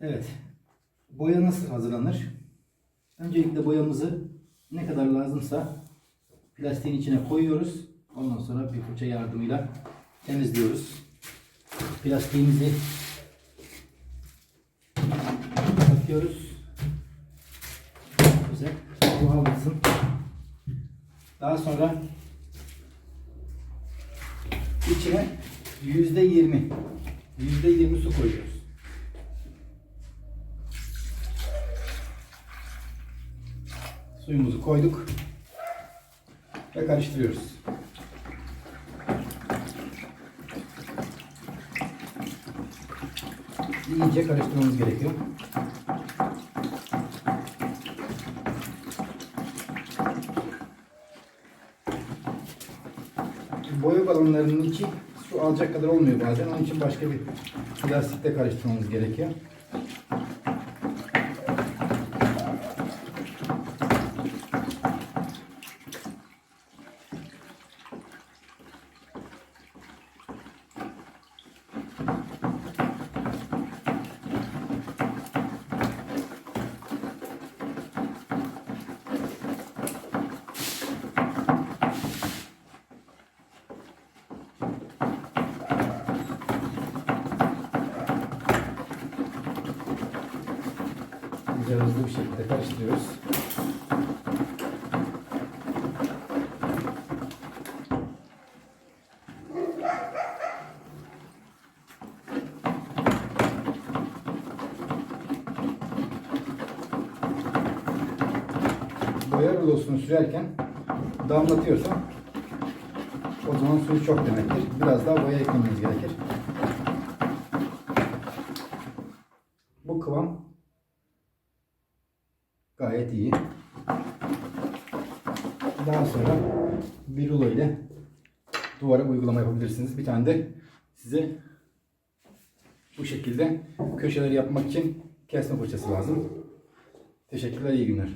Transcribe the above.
Evet. Boya nasıl hazırlanır? Öncelikle boyamızı ne kadar lazımsa plastiğin içine koyuyoruz. Ondan sonra bir fırça yardımıyla temizliyoruz. Plastiğimizi atıyoruz. Güzel. Bu aldırsın. Daha sonra içine yüzde yirmi yüzde yirmi su koyuyoruz. Suyumuzu koyduk ve karıştırıyoruz. İyice karıştırmamız gerekiyor. Boya balonlarının içi su alacak kadar olmuyor bazen. Onun için başka bir plastikle karıştırmamız gerekiyor. Güzel hızlı bir şekilde karıştırıyoruz. Boya rulosunu sürerken damlatıyorsa o zaman suyu çok demektir. Biraz daha boya eklememiz gerekir. Bu kıvam gayet iyi. Daha sonra bir rulo ile duvara uygulama yapabilirsiniz. Bir tane de size bu şekilde köşeleri yapmak için kesme fırçası lazım. Teşekkürler, iyi günler.